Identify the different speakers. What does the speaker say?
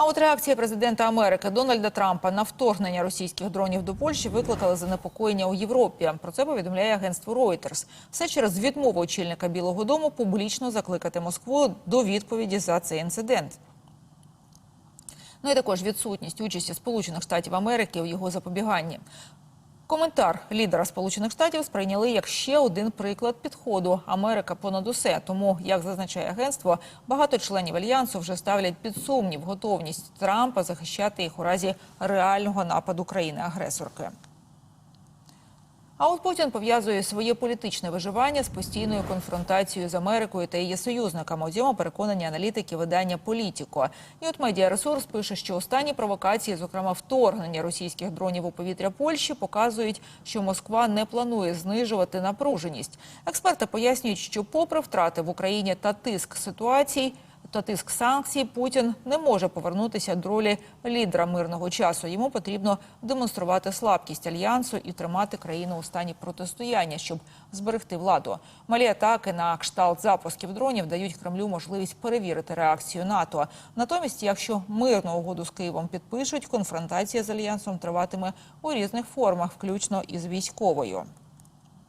Speaker 1: А от реакція президента Америки Дональда Трампа на вторгнення російських дронів до Польщі викликала занепокоєння у Європі. Про це повідомляє агентство Reuters. Все через відмову очільника Білого Дому публічно закликати Москву до відповіді за цей інцидент. Ну і також відсутність участі Сполучених Штатів Америки у його запобіганні. Коментар лідера Сполучених Штатів сприйняли як ще один приклад підходу Америка понад усе. Тому, як зазначає агентство, багато членів альянсу вже ставлять під сумнів готовність Трампа захищати їх у разі реального нападу країни-агресорки. А от Путін пов'язує своє політичне виживання з постійною конфронтацією з Америкою та її союзниками. У цьому переконані аналітики видання Політіко. І от медіаресурс пише, що останні провокації, зокрема вторгнення російських дронів у повітря Польщі, показують, що Москва не планує знижувати напруженість. Експерти пояснюють, що, попри втрати в Україні та тиск ситуацій. Та тиск санкцій Путін не може повернутися до ролі лідера мирного часу. Йому потрібно демонструвати слабкість альянсу і тримати країну у стані протистояння, щоб зберегти владу. Малі атаки на кшталт запусків дронів дають Кремлю можливість перевірити реакцію НАТО. Натомість, якщо мирну угоду з Києвом підпишуть, конфронтація з альянсом триватиме у різних формах, включно із військовою.